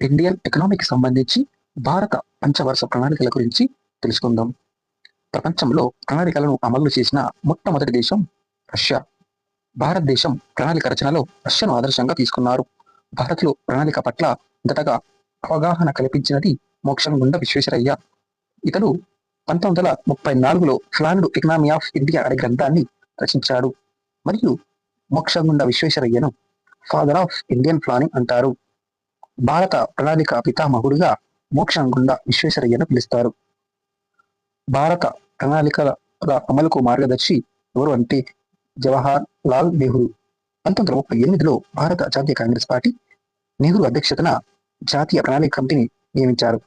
Indian ఎకనామీకి సంబంధించి భారత పంచవర్ష ప్రణాళికల గురించి తెలుసుకుందాం. ప్రపంచంలో ప్రణాళికలను అమలు చేసిన మొట్టమొదటి దేశం రష్యా. భారతదేశం ప్రణాళిక రచనలో రష్యాను ఆదర్శంగా తీసుకున్నారు. భారత్లో ప్రణాళిక పట్ల మొదటగా అవగాహన కల్పించినది మోక్షం గుండ విశ్వేశ్వరయ్య. ఇతడు పంతొమ్మిది వందల ముప్పై నాలుగులో ఫ్లాన్డ్ ఎకనామీ ఆఫ్ ఇండియా అనే గ్రంథాన్ని రచించాడు. మరియు మోక్షగుండ విశ్వేశ్వరయ్యను ఫాదర్ ఆఫ్ ఇండియన్ ప్లానింగ్ అంటారు. భారత ప్రణాళిక పితామహుడుగా మోక్షంగుండ విశ్వేశ్వరయ్యను పిలుస్తారు. భారత ప్రణాళికల అమలుకు మార్గదర్శి ఎవరు అంటే జవహర్ లాల్ నెహ్రూ. పంతొమ్మిది వందల ముప్పై ఎనిమిదిలో భారత జాతీయ కాంగ్రెస్ పార్టీ నెహ్రూ అధ్యక్షతన జాతీయ ప్రణాళిక కమిటీని నియమించారు.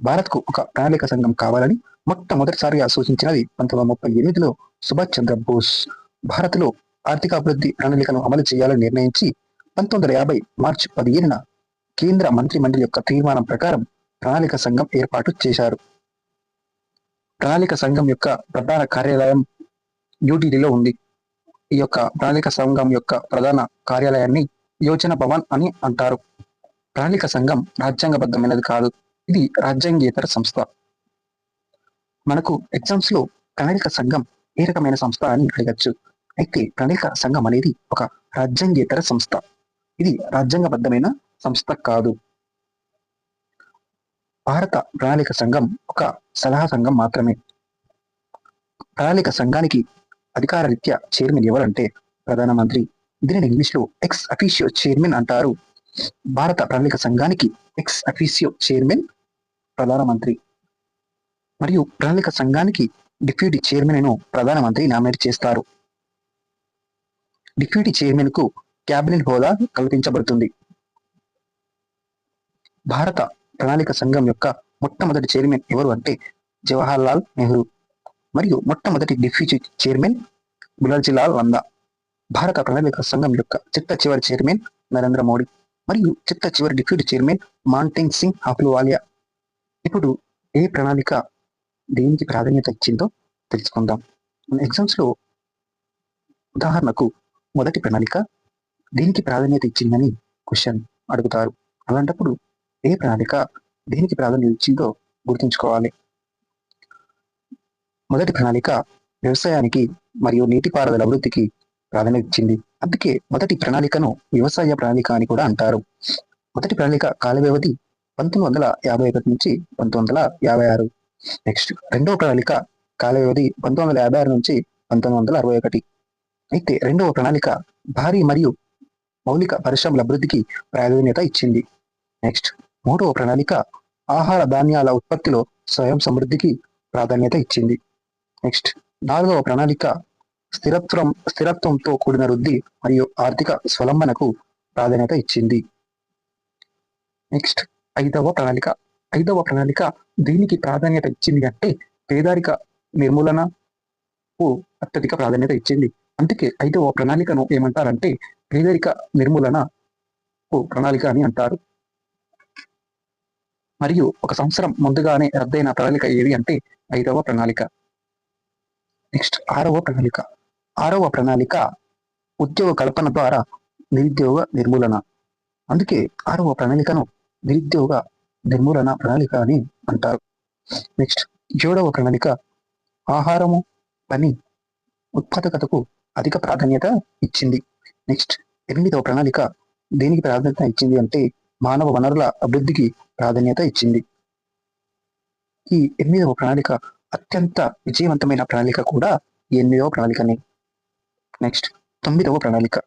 భారత్కు ఒక ప్రణాళిక సంఘం కావాలని మొట్టమొదటిసారిగా సూచించినది పంతొమ్మిది వందల ముప్పై ఎనిమిదిలో సుభాష్ చంద్ర బోస్. భారత్లో ఆర్థికాభివృద్ధి ప్రణాళికను అమలు చేయాలని నిర్ణయించి పంతొమ్మిది వందల యాభై మార్చి పదిహేనున కేంద్ర మంత్రి మండలి యొక్క తీర్మానం ప్రకారం ప్రణాళిక సంఘం ఏర్పాటు చేశారు. ప్రణాళిక సంఘం యొక్క ప్రధాన కార్యాలయం న్యూఢిల్లీలో ఉంది. ఈ యొక్క ప్రణాళిక సంఘం యొక్క ప్రధాన కార్యాలయాన్ని యోజన భవన్ అని అంటారు. ప్రణాళిక సంఘం రాజ్యాంగబద్ధమైనది కాదు. ఇది రాజ్యాంగేతర సంస్థ. మనకు ఎగ్జామ్స్లో ప్రణాళిక సంఘం ఏ రకమైన సంస్థ అని అడగచ్చు. అయితే ప్రణాళిక సంఘం అనేది ఒక రాజ్యాంగేతర సంస్థ. ఇది రాజ్యాంగబద్ధమైన సంస్థ కాదు. భారత ప్రణాళిక సంఘం ఒక సలహా సంఘం మాత్రమే. ప్రణాళిక సంఘానికి అధికార రీత్యా చైర్మన్ ఎవరంటే ప్రధానమంత్రి దీనిని ఇంగ్లీష్లో ఎక్స్ అఫీషియో చైర్మన్ అంటారు. భారత ప్రణాళిక సంఘానికి ఎక్స్ అఫీషియో చైర్మన్ ప్రధానమంత్రి. మరియు ప్రణాళిక సంఘానికి డిప్యూటీ చైర్మన్ను ప్రధానమంత్రి నామినేట్ చేస్తారు. డిప్యూటీ చైర్మన్కు క్యాబినెట్ హోదా కల్పించబడుతుంది. భారత ప్రణాళిక సంఘం యొక్క మొట్టమొదటి చైర్మన్ ఎవరు అంటే జవహర్ లాల్ నెహ్రూ మరియు మొట్టమొదటి డిప్యూటీ చైర్మన్ గులాల్జీలాల్ నందా భారత ప్రణాళిక సంఘం యొక్క చిట్ట చివరి చైర్మన్ నరేంద్ర మోడీ మరియు చిట్ట చివరి డిప్యూటీ చైర్మన్ మాంటింగ్ సింగ్ అహ్లూవాలియా. ఇప్పుడు ఏ ప్రణాళిక దేనికి ప్రాధాన్యత ఇచ్చిందో తెలుసుకుందాం. మన ఉదాహరణకు మొదటి ప్రణాళిక దేనికి ప్రాధాన్యత ఇచ్చిందని క్వశ్చన్ అడుగుతారు. అలాంటప్పుడు ఏ ప్రణాళిక దేనికి ప్రాధాన్యత ఇచ్చిందో గుర్తుంచుకోవాలి. మొదటి ప్రణాళిక వ్యవసాయానికి మరియు నీటిపారుదల అభివృద్ధికి ప్రాధాన్యత ఇచ్చింది. అందుకే మొదటి ప్రణాళికను వ్యవసాయ ప్రణాళిక అని కూడా అంటారు. మొదటి ప్రణాళిక కాల వ్యవధి పంతొమ్మిది వందల యాభై ఒకటి నుంచి పంతొమ్మిది వందల యాభై ఆరు. నెక్స్ట్ రెండవ ప్రణాళిక కాల వ్యవధి పంతొమ్మిది వందల యాభై ఆరు నుంచి పంతొమ్మిది వందల అరవై ఒకటి. అయితే రెండవ ప్రణాళిక భారీ మరియు మౌలిక పరిశ్రమల అభివృద్ధికి ప్రాధాన్యత ఇచ్చింది. నెక్స్ట్ మూడవ ప్రణాళిక ఆహార ధాన్యాల ఉత్పత్తిలో స్వయం సమృద్ధికి ప్రాధాన్యత ఇచ్చింది. నెక్స్ట్ నాలుగవ ప్రణాళిక స్థిరత్వం స్థిరత్వంతో కూడిన వృద్ధి మరియు ఆర్థిక స్వలంబనకు ప్రాధాన్యత ఇచ్చింది. నెక్స్ట్ ఐదవ ప్రణాళిక ఐదవ ప్రణాళిక దీనికి ప్రాధాన్యత ఇచ్చింది అంటే పేదరిక నిర్మూలనకు అత్యధిక ప్రాధాన్యత ఇచ్చింది. అందుకే ఐదవ ప్రణాళికను ఏమంటారంటే పేదరిక నిర్మూలన ప్రణాళిక అని అంటారు. మరియు ఒక సంవత్సరం ముందుగానే రద్దయిన ప్రణాళిక ఏది అంటే ఐదవ ప్రణాళిక. నెక్స్ట్ ఆరవ ప్రణాళిక. ఆరవ ప్రణాళిక ఉద్యోగ కల్పన ద్వారా నిరుద్యోగ నిర్మూలన. అందుకే ఆరవ ప్రణాళికను నిరుద్యోగ నిర్మూలన ప్రణాళిక అని అంటారు. నెక్స్ట్ ఏడవ ప్రణాళిక ఆహారము పని ఉత్పాదకతకు అధిక ప్రాధాన్యత ఇచ్చింది. నెక్స్ట్ ఎనిమిదవ ప్రణాళిక దేనికి ప్రాధాన్యత ఇచ్చింది అంటే మానవ వనరుల అభివృద్ధికి ప్రాధాన్యత ఇచ్చింది. ఈ ఎనిమిదవ ప్రణాళిక అత్యంత విజయవంతమైన ప్రణాళిక కూడా ఈ ఎనిమిదవ ప్రణాళికనే. నెక్స్ట్ తొమ్మిదవ ప్రణాళిక.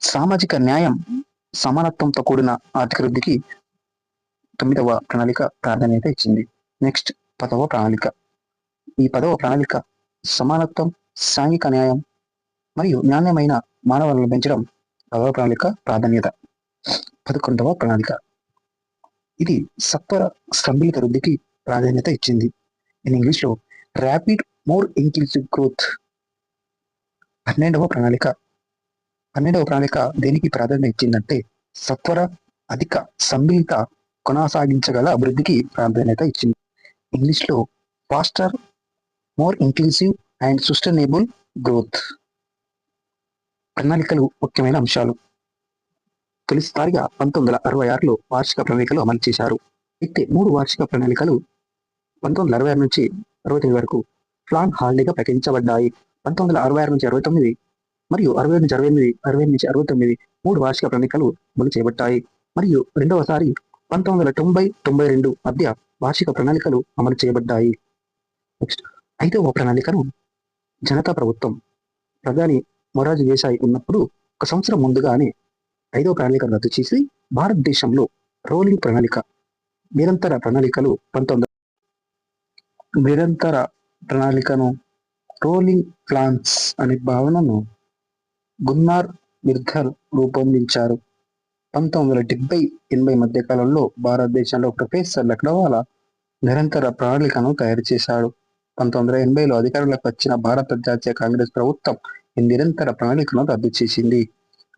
సామాజిక న్యాయం సమానత్వంతో కూడిన ఆర్థిక వృద్ధికి తొమ్మిదవ ప్రణాళిక ప్రాధాన్యత ఇచ్చింది. నెక్స్ట్ పదవ ప్రణాళిక. ఈ పదవ ప్రణాళిక సమానత్వం సాంఘిక న్యాయం మరియు నాణ్యమైన మానవాలను పెంచడం పదవ ప్రణాళిక ప్రాధాన్యత. పదకొండవ ప్రణాళిక. ఇది సత్వర సంబిలిత వృద్ధికి ప్రాధాన్యత ఇచ్చింది. ఇన్ ఇంగ్లీష్లో ర్యాపిడ్ మోర్ ఇంక్లూసివ్ గ్రోత్ పన్నెండవ ప్రణాళిక. పన్నెండవ ప్రణాళిక దేనికి ప్రాధాన్యత ఇచ్చిందంటే సత్వర అధిక సంబిలిత కొనసాగించగల అభివృద్ధికి ప్రాధాన్యత ఇచ్చింది. ఇంగ్లీష్లో faster more inclusive and sustainable growth ప్రణాళికలు ముఖ్యమైన అంశాలు. తొలిసారిగా పంతొమ్మిది వందల అరవై ఆరులో వార్షిక ప్రణాళికలు అమలు చేశారు. అయితే మూడు వార్షిక ప్రణాళికలు పంతొమ్మిది వందల అరవై ఆరు నుంచి అరవై తొమ్మిది వరకు ప్లాన్ హాలిడేగా ప్రకటించబడ్డాయి. పంతొమ్మిది వందల అరవై ఆరు నుంచి అరవై తొమ్మిది మరియు అరవై నుంచి అరవై ఎనిమిది అరవై నుంచి అరవై తొమ్మిది మూడు వార్షిక ప్రణాళికలు అమలు చేయబడ్డాయి. మరియు రెండవసారి పంతొమ్మిది వందల తొంభై తొంభై రెండు మధ్య వార్షిక ప్రణాళికలు అమలు చేయబడ్డాయి. నెక్స్ట్ ఐదవ ప్రణాళికను జనతా ప్రభుత్వం ప్రధాని మొరాజీ దేశాయ్ ఉన్నప్పుడు ఒక సంవత్సరం ముందుగానే ఐదవ ప్రణాళికను రద్దు చేసి భారతదేశంలో రోలింగ్ ప్రణాళిక నిరంతర ప్రణాళికలు పంతొమ్మిది నిరంతర ప్రణాళికను రోలింగ్ ప్లాన్స్ అనే భావనను గున్నార్ మిర్ఘర్ రూపొందించారు. పంతొమ్మిది వందల డెబ్బై ఎనభై మధ్య కాలంలో భారతదేశంలో ప్రొఫెసర్ లక్డవాలా నిరంతర ప్రణాళికను తయారు చేశాడు. పంతొమ్మిది వందల ఎనభైలో అధికారంలోకి వచ్చిన భారత జాతీయ కాంగ్రెస్ ప్రభుత్వం ఈ నిరంతర ప్రణాళికను రద్దు చేసింది.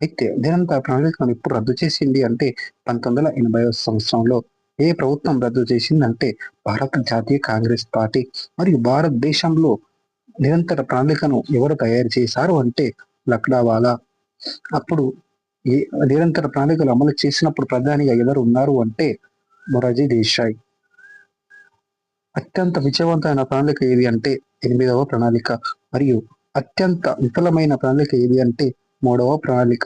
అయితే నిరంతర ప్రణాళికను ఇప్పుడు రద్దు చేసింది అంటే పంతొమ్మిది వందల ఎనభై సంవత్సరంలో ఏ ప్రభుత్వం రద్దు చేసిందంటే భారత జాతీయ కాంగ్రెస్ పార్టీ. మరియు భారతదేశంలో నిరంతర ప్రణాళికను ఎవరు తయారు చేశారు అంటే లక్డావాలా అప్పుడు ఏ నిరంతర ప్రణాళికలు అమలు చేసినప్పుడు ప్రధానిగా ఎవరు ఉన్నారు అంటే మొరాజీ దేశాయ్. అత్యంత విజయవంతమైన ప్రణాళిక ఏది అంటే ఎనిమిదవ ప్రణాళిక. మరియు అత్యంత విఫలమైన ప్రణాళిక ఏది అంటే మూడవ ప్రణాళిక.